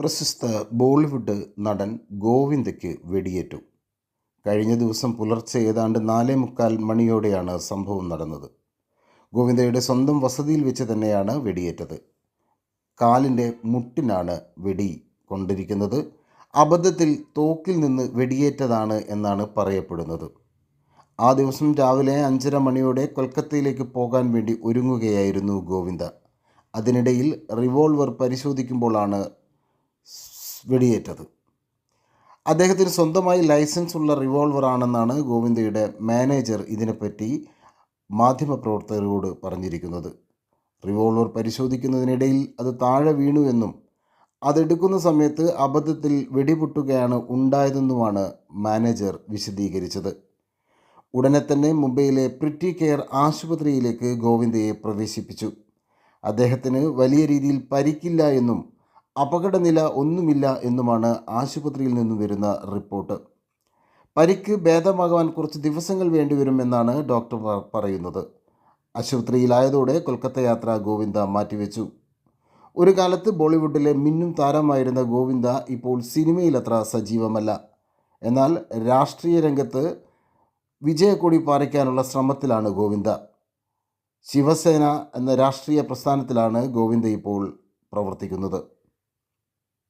പ്രശസ്ത ബോളിവുഡ് നടൻ ഗോവിന്ദയ്ക്ക് വെടിയേറ്റു. കഴിഞ്ഞ ദിവസം പുലർച്ചെ ഏതാണ്ട് നാലേ മുക്കാൽ മണിയോടെയാണ് സംഭവം നടന്നത്. ഗോവിന്ദയുടെ സ്വന്തം വസതിയിൽ വെച്ച് തന്നെയാണ് വെടിയേറ്റത്. കാലിന്റെ മുട്ടിനാണ് വെടി കൊണ്ടിരിക്കുന്നത്. അബദ്ധത്തിൽ തോക്കിൽ നിന്ന് വെടിയേറ്റതാണ് എന്നാണ് പറയപ്പെടുന്നത്. ആ ദിവസം രാവിലെ അഞ്ചര മണിയോടെ കൊൽക്കത്തയിലേക്ക് പോകാൻ വേണ്ടി ഒരുങ്ങുകയായിരുന്നു ഗോവിന്ദ. അതിനിടയിൽ റിവോൾവർ പരിശോധിക്കുമ്പോഴാണ് വെടിയേറ്റത്. അദ്ദേഹത്തിന് സ്വന്തമായി ലൈസൻസ് ഉള്ള റിവോൾവർ ആണെന്നാണ് ഗോവിന്ദയുടെ മാനേജർ ഇതിനെപ്പറ്റി മാധ്യമപ്രവർത്തകരോട് പറഞ്ഞിരിക്കുന്നത്. റിവോൾവർ പരിശോധിക്കുന്നതിനിടയിൽ അത് താഴെ വീണു എന്നും അതെടുക്കുന്ന സമയത്ത് അബദ്ധത്തിൽ വെടിപൊട്ടുകയാണ് ഉണ്ടായതെന്നുമാണ് മാനേജർ വിശദീകരിച്ചത്. ഉടനെ തന്നെ മുംബൈയിലെ പ്രിറ്റി കെയർ ആശുപത്രിയിലേക്ക് ഗോവിന്ദയെ പ്രവേശിപ്പിച്ചു. അദ്ദേഹത്തിന് വലിയ രീതിയിൽ പരിക്കില്ല എന്നും അപകടനില ഒന്നുമില്ല എന്നുമാണ് ആശുപത്രിയിൽ നിന്നും വരുന്ന റിപ്പോർട്ട്. പരിക്ക് ഭേദമാകാൻ കുറച്ച് ദിവസങ്ങൾ വേണ്ടിവരുമെന്നാണ് ഡോക്ടർ പറയുന്നത്. ആശുപത്രിയിലായതോടെ കൊൽക്കത്ത യാത്ര ഗോവിന്ദ മാറ്റിവെച്ചു. ഒരു കാലത്ത് ബോളിവുഡിലെ മിന്നും താരമായിരുന്ന ഗോവിന്ദ ഇപ്പോൾ സിനിമയിലത്ര സജീവമല്ല. എന്നാൽ രാഷ്ട്രീയ രംഗത്ത് വിജയക്കൊടി പാറിക്കാനുള്ള ശ്രമത്തിലാണ് ഗോവിന്ദ. ശിവസേന എന്ന രാഷ്ട്രീയ പ്രസ്ഥാനത്തിലാണ് ഗോവിന്ദ ഇപ്പോൾ പ്രവർത്തിക്കുന്നത്.